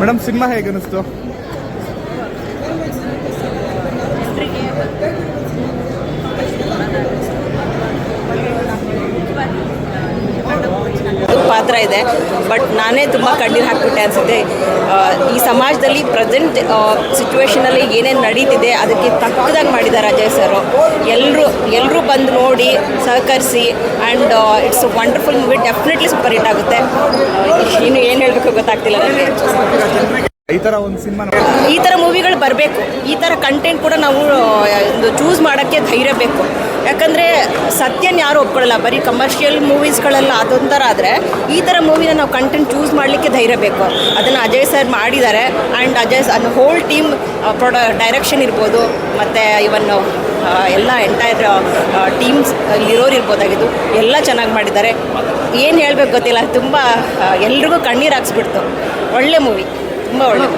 Madam, cinema ಹೇಗೆ ಅನಿಸ್ತು ಪಾತ್ರ ಇದೆ ಬಟ್ ನಾನೇ ತುಂಬ ಕಣ್ಣೀರು ಹಾಕ್ಬಿಟ್ಟೆ ಅನಿಸುತ್ತೆ. ಈ ಸಮಾಜದಲ್ಲಿ ಪ್ರೆಸೆಂಟ್ ಸಿಚುವೇಶನಲ್ಲಿ ಏನೇನು ನಡೀತಿದೆ, ಅದಕ್ಕೆ ತಕ್ಕದಾಗಿ ಮಾಡಿದ್ದಾರೆ ಅಜಯ್ ಸರ್ ಎಲ್ಲರೂ ಎಲ್ಲರೂ ಬಂದು ನೋಡಿ ಸಹಕರಿಸಿ and it's wonderful movie definitely super hit ಆಗುತ್ತೆ. ಏನು ಗೊತ್ತಾಗ್ತಿಲ್ಲ ನನಗೆ ಈ ಥರ ಒಂದು ಸಿನಿಮಾ ಈ ಥರ ಮೂವಿಗಳು ಬರಬೇಕು. ಈ ಥರ ಕಂಟೆಂಟ್ ಕೂಡ ನಾವು ಒಂದು ಚೂಸ್ ಮಾಡೋಕ್ಕೆ ಧೈರ್ಯ ಬೇಕು. ಯಾಕಂದ್ರೆ ಸತ್ಯನ ಯಾರು ಒಪ್ಕೊಳ್ಳಲ್ಲ. ಬರೀ ಕಮರ್ಷಿಯಲ್ ಮೂವೀಸ್ಗಳೆಲ್ಲ ಅದೊಂಥರ ಆದರೆ ಈ ಥರ ಮೂವಿನ ನಾವು ಕಂಟೆಂಟ್ ಚೂಸ್ ಮಾಡಲಿಕ್ಕೆ ಧೈರ್ಯ ಬೇಕು. ಅದನ್ನು ಅಜಯ್ ಸರ್ ಮಾಡಿದ್ದಾರೆ. And Ajay sir whole team ಪ್ರೊಡ direction ಇರ್ಬೋದು. ಮತ್ತು ಇವನ್ ಎಲ್ಲ ಎಂಟೈರ್ ಟೀಮ್ಸ್ ಇರೋರು ಇರ್ಬೋದಾಗಿದ್ದು, ಎಲ್ಲ ಚೆನ್ನಾಗಿ ಮಾಡಿದ್ದಾರೆ. ಏನು ಹೇಳಬೇಕು ಗೊತ್ತಿಲ್ಲ, ತುಂಬ ಎಲ್ರಿಗೂ ಕಣ್ಣೀರು ಹಾಕ್ಸ್ಬಿಡ್ತು. ಒಳ್ಳೆ ಮೂವಿ ತುಂಬ ಒಳ್ಳೆ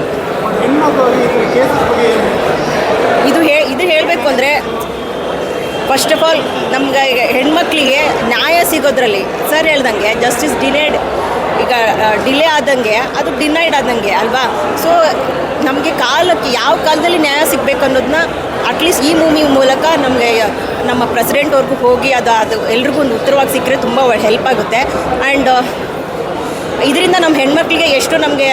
ಇದು ಹೇ, ಇದು ಹೇಳಬೇಕು ಅಂದರೆ ಫಸ್ಟ್ ಆಫ್ ಆಲ್ ನಮ್ಗೆ ಈಗ ಹೆಣ್ಮಕ್ಳಿಗೆ ನ್ಯಾಯ ಸಿಗೋದ್ರಲ್ಲಿ ಸರ್ ಹೇಳ್ದಂಗೆ ಜಸ್ಟಿಸ್ ಡಿಲೇಡ್ ಈಗ ಡಿಲೇ ಆದಂಗೆ, ಅದು ಡಿನೈಡ್ ಆದಂಗೆ, ಅಲ್ವಾ? ಸೊ ನಮಗೆ ಕಾಲಕ್ಕೆ, ಯಾವ ಕಾಲದಲ್ಲಿ ನ್ಯಾಯ ಸಿಗಬೇಕು ಅನ್ನೋದನ್ನ ಅಟ್ಲೀಸ್ಟ್ ಈ ಮೂವಿ ಮೂಲಕ ನಮಗೆ, ನಮ್ಮ ಪ್ರೆಸಿಡೆಂಟ್ ಪ್ರೆಸಿಡೆಂಟ್ವರೆಗೂ ಹೋಗಿ ಅದು ಅದು ಎಲ್ರಿಗೂ ಒಂದು ಉತ್ತರವಾಗಿ ಸಿಕ್ಕರೆ ತುಂಬ ಹೆಲ್ಪ್ ಆಗುತ್ತೆ. ಆ್ಯಂಡ್ ಇದರಿಂದ ನಮ್ಮ ಹೆಣ್ಮಕ್ಳಿಗೆ ಎಷ್ಟು ನಮಗೆ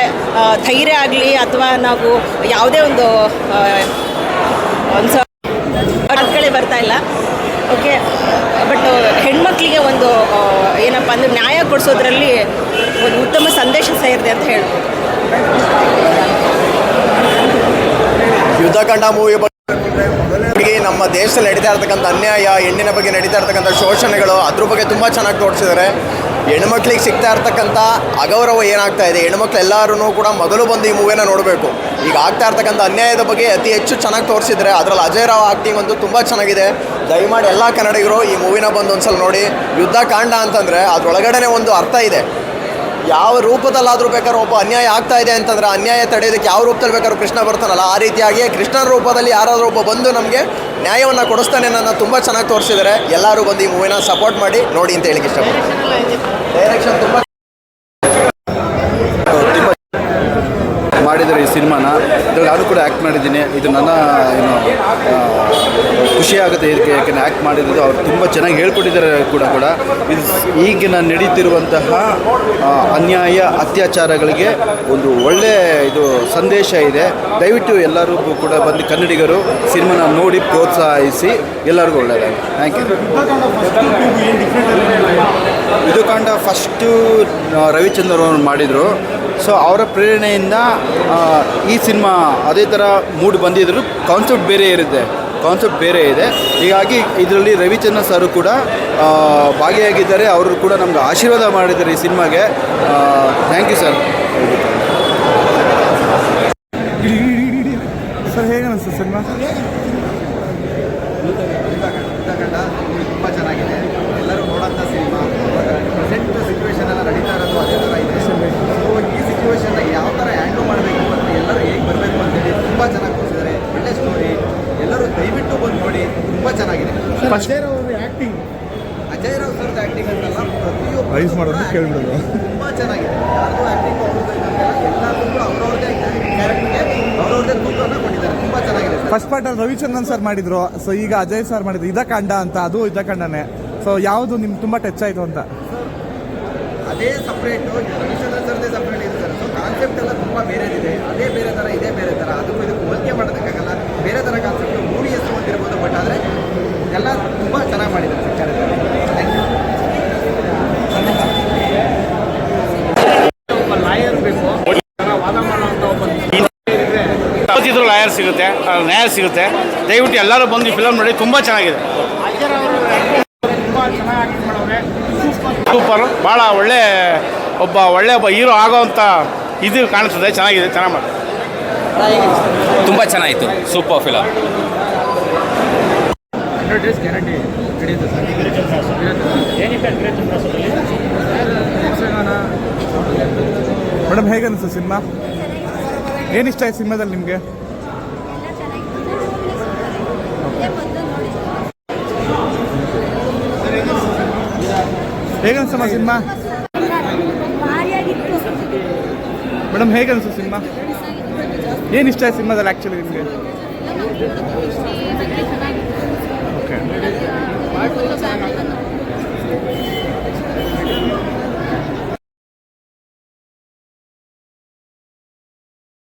ಧೈರ್ಯ ಆಗಲಿ ಅಥವಾ ನಾವು ಯಾವುದೇ ಒಂದು ಮಕ್ಕಳೇ ಬರ್ತಾ ಇಲ್ಲ. ಓಕೆ ಬಟ್ ಹೆಣ್ಮಕ್ಳಿಗೆ ಒಂದು ಏನಪ್ಪ ಅಂದರೆ ನ್ಯಾಯ ಕೊಡಿಸೋದ್ರಲ್ಲಿ ಒಂದು ಉತ್ತಮ ಸಂದೇಶ ಸೇರಿದೆ ಅಂತ ಹೇಳ್ಬೋದು. ಯುದ್ಧಕಾಂಡ ಮೂವಿ ನಮ್ಮ ದೇಶದಲ್ಲಿ ನಡೀತಾ ಇರ್ತಕ್ಕಂಥ ಅನ್ಯಾಯ, ಹೆಣ್ಣಿನ ಬಗ್ಗೆ ನಡೀತಾ ಇರ್ತಕ್ಕಂಥ ಶೋಷಣೆಗಳು ಅದ್ರ ಬಗ್ಗೆ ತುಂಬ ಚೆನ್ನಾಗಿ ತೋರಿಸಿದ್ದಾರೆ. ಹೆಣ್ಮಕ್ಳಿಗೆ ಸಿಗ್ತಾ ಇರ್ತಕ್ಕಂಥ ಅಗೌರವ ಏನಾಗ್ತಾ ಇದೆ? ಹೆಣ್ಮಕ್ಳು ಎಲ್ಲರೂ ಕೂಡ ಮೊದಲು ಬಂದು ಈ ಮೂವಿನ ನೋಡಬೇಕು. ಈಗ ಆಗ್ತಾ ಇರ್ತಕ್ಕಂಥ ಅನ್ಯಾಯದ ಬಗ್ಗೆ ಅತಿ ಹೆಚ್ಚು ಚೆನ್ನಾಗಿ ತೋರಿಸಿದ್ರೆ ಅದರಲ್ಲಿ ಅಜಯ್ ರಾವ್ ಆಕ್ಟಿಂಗ್ ಒಂದು ತುಂಬ ಚೆನ್ನಾಗಿದೆ. ದಯಮಾಡಿ ಎಲ್ಲ ಕನ್ನಡಿಗರು ಈ ಮೂವಿನ ಬಂದು ಒಂದ್ಸಲ ನೋಡಿ. ಯುದ್ಧ ಕಾಂಡ ಅಂತಂದರೆ ಅದರೊಳಗಡೆನೆ ಒಂದು ಅರ್ಥ ಇದೆ. ಯಾವ ರೂಪದಲ್ಲಾದರೂ ಬೇಕಾದ್ರೂ ಒಬ್ಬ ಅನ್ಯಾಯ ಆಗ್ತಾ ಇದೆ ಅಂತಂದ್ರೆ ಅನ್ಯಾಯ ತಡೆಯೋದಕ್ಕೆ ಯಾವ ರೂಪದಲ್ಲಿ ಬೇಕಾದ್ರೂ ಕೃಷ್ಣ ಬರ್ತಾನಲ್ಲ ಆ ರೀತಿಯಾಗಿ ಕೃಷ್ಣನ ರೂಪದಲ್ಲಿ ಯಾರಾದರೂ ಒಬ್ಬ ಬಂದು ನಮಗೆ ನ್ಯಾಯವನ್ನು ಕೊಡಿಸ್ತಾನೆ ನನ್ನ ತುಂಬ ಚೆನ್ನಾಗಿ ತೋರಿಸಿದರೆ. ಎಲ್ಲರೂ ಬಂದು ಈ ಮೂವಿನ ಸಪೋರ್ಟ್ ಮಾಡಿ ನೋಡಿ ಅಂತ ಹೇಳಿಕ್ಕೆ ಇಷ್ಟಪಡ್ತೀನಿ. ಡೈರೆಕ್ಷನ್ ತುಂಬ ತುಂಬ ಮಾಡಿದ್ದಾರೆ ಈ ಸಿನಿಮಾನ. ಇದ್ರಲ್ಲಿ ನಾನು ಕೂಡ ಆ್ಯಕ್ಟ್ ಮಾಡಿದ್ದೀನಿ. ಇದು ನನ್ನ, ಏನು ಖುಷಿಯಾಗುತ್ತೆ ಇದಕ್ಕೆ, ಯಾಕೆಂದರೆ ಆ್ಯಕ್ಟ್ ಮಾಡಿರೋದು ಅವ್ರು ತುಂಬ ಚೆನ್ನಾಗಿ ಹೇಳ್ಕೊಟ್ಟಿದ್ದಾರೆ ಕೂಡ ಕೂಡ. ಇದು ಈಗಿನ ನಡೀತಿರುವಂತಹ ಅನ್ಯಾಯ, ಅತ್ಯಾಚಾರಗಳಿಗೆ ಒಂದು ಒಳ್ಳೆಯ ಇದು ಸಂದೇಶ ಇದೆ. ದಯವಿಟ್ಟು ಎಲ್ಲರೂ ಕೂಡ ಬಂದು ಕನ್ನಡಿಗರು ಸಿನಿಮಾನ ನೋಡಿ ಪ್ರೋತ್ಸಾಹಿಸಿ. ಎಲ್ಲರಿಗೂ ಒಳ್ಳೆಯದಾಗಿ ಥ್ಯಾಂಕ್ ಯು ಇದು ಕಾಂಡ ಫಸ್ಟು ರವಿಚಂದ್ರ ಅವರು ಮಾಡಿದರು. ಸೊ ಅವರ ಪ್ರೇರಣೆಯಿಂದ ಈ ಸಿನಿಮಾ ಅದೇ ಥರ ಮೂಡ್ ಬಂದಿದ್ರು ಕಾನ್ಸೆಪ್ಟ್ ಬೇರೆ ಇರುತ್ತೆ. ಕಾನ್ಸೆಪ್ಟ್ ಬೇರೆ ಇದೆ. ಹೀಗಾಗಿ ಇದರಲ್ಲಿ ರವಿಚಂದ್ರ ಸರ್ ಕೂಡ ಭಾಗಿಯಾಗಿದ್ದಾರೆ. ಅವರು ಕೂಡ ನಮ್ಗೆ ಆಶೀರ್ವಾದ ಮಾಡಿದ್ದಾರೆ ಈ ಸಿನಿಮಾಗೆ. ಥ್ಯಾಂಕ್ ಯು ಸರ್ ಸರ್ ಹೇಗೆ ಸಿನಿಮಾ ಯುದ್ಧಕಾಂಡ ತುಂಬ ಚೆನ್ನಾಗಿದೆ ಎಲ್ಲರೂ ನೋಡೋಂಥ ಸಿನಿಮಾ ಪ್ರೆಸೆಂಟ್ ಸಿಚುವೇಶನ್ ಎಲ್ಲ ನಡೀತಾ ಇರೋದು ಅದೇ ಥರ ಇದೆ ಸೊ ಈ ಸಿಚುವೇಶನ್ನ ಯಾವ ಥರ ಹ್ಯಾಂಡಲ್ ಮಾಡಬೇಕು ಮತ್ತು ಎಲ್ಲರೂ ಹೇಗೆ ಬರಬೇಕು ಅಂತೇಳಿ ತುಂಬ ಚೆನ್ನಾಗಿ ತೋರಿಸಿದ್ದಾರೆ ಒಳ್ಳೆ ಸ್ಟೋರಿ ಎಲ್ಲರೂ ದಯವಿಟ್ಟು ಬಂದು ನೋಡಿ ತುಂಬ ಚೆನ್ನಾಗಿದೆ ಆ್ಯಕ್ಟಿಂಗ್ ಅಜಯ್ ರಾವ್ ಸರ್ದು ಆ್ಯಕ್ಟಿಂಗ್ ಅಂತಲ್ಲ ಪ್ರತಿಯೊಬ್ಬರು Rise ಮಾಡೋದು ಕೇಳ್ಬಿಡೋದು. ತುಂಬ ಚೆನ್ನಾಗಿದೆ. ಯಾರ್ದು ಆ್ಯಕ್ಟಿಂಗ್ ಎಲ್ಲರಿಗೂ ಕೂಡ ಅವ್ರವ್ರದ್ದೇ ಕ್ಯಾರೆಕ್ಟರ್ಗೆ ಅವ್ರವ್ರದ್ದೇ ತೂಕವನ್ನು ಕೊಟ್ಟಿದ್ದಾರೆ. ತುಂಬ ಚೆನ್ನಾಗಿದೆ ಫಸ್ಟ್ ಪಾರ್ಟ್ ಅಲ್ಲಿ ರವಿಚಂದ್ರನ್ ಸರ್ ಮಾಡಿದ್ರು. ಸೊ ಈಗ ಅಜಯ್ ಸರ್ ಮಾಡಿದ್ರು. ಇದ ಕಂಡ ಅಂತ ಅದು ಇದ ಕಾಂಡನೇ. ಸೊ ಯಾವುದು ನಿಮ್ಗೆ ತುಂಬ ಟಚ್ ಆಯಿತು ಅಂತ? ಅದೇ ಸಪ್ರೇಟು ರವಿಚಂದ್ರನ್ ಸರ್ದೇ ಸಪ್ರೇಟ್ ಇದೆ ಸರ್. ಸೊ ಕಾನ್ಸೆಪ್ಟ್ ಎಲ್ಲ ತುಂಬ ಬೇರೆದಿದೆ. ಅದೇ ಬೇರೆ ಥರ ಇದೇ ಬೇರೆ ಥರ ಅದಕ್ಕೂ ಇದಕ್ಕೂ ಹೋಲಿಕೆ ಮಾಡೋದಕ್ಕಾಗಲ್ಲ. ಬೇರೆ ಥರ ಕಾನ್ಸೆಪ್ಟ್ ಮೂವಿ ಹೆಸರು ಒಂದಿರ್ಬೋದು ಬಟ್ ಆದರೆ ಎಲ್ಲ ತುಂಬ ಚೆನ್ನಾಗಿ ಮಾಡಿದ್ದಾರೆ ಸರ್ ಥ್ಯಾಂಕ್ ಯು ಯಾವತ್ತಿದ್ರು ಲಾಯರ್ ಸಿಗುತ್ತೆ ನ್ಯಾಯ ಸಿಗುತ್ತೆ. ದಯವಿಟ್ಟು ಎಲ್ಲರೂ ಬಂದು ಫಿಲಮ್ ನೋಡಿ ತುಂಬ ಚೆನ್ನಾಗಿದೆ. ಸೂಪರ್ ಭಾಳ ಒಳ್ಳೆ ಒಬ್ಬ ಒಳ್ಳೆ ಒಬ್ಬ ಹೀರೋ ಆಗೋವಂಥ ಇದು ಕಾಣಿಸ್ತದೆ ಚೆನ್ನಾಗಿದೆ ಚೆನ್ನಾಗಿ ಮಾಡಿ ತುಂಬ ಚೆನ್ನಾಗಿತ್ತು ಸೂಪರ್ ಫಿಲಮ್ ಮೇಡಮ್ ಹೇಗೆ ಸರ್. ಸಿನಿಮಾ? ಏನಿಷ್ಟ ಆಯ್ತು ಸಿನಿಮಾದಲ್ಲಿ ನಿಮಗೆ? ಹೇಗೆ ಅನಿಸ್ತಮ್ಮ ಸಿನಿಮಾ? ಮೇಡಮ್ ಹೇಗೆ ಸರ್ ಸಿನಿಮಾ? ಏನು ಇಷ್ಟ ಆಯ್ತು ಸಿನಿಮಾದಲ್ಲಿ ಆ್ಯಕ್ಚುಲಿ ನಿಮಗೆ?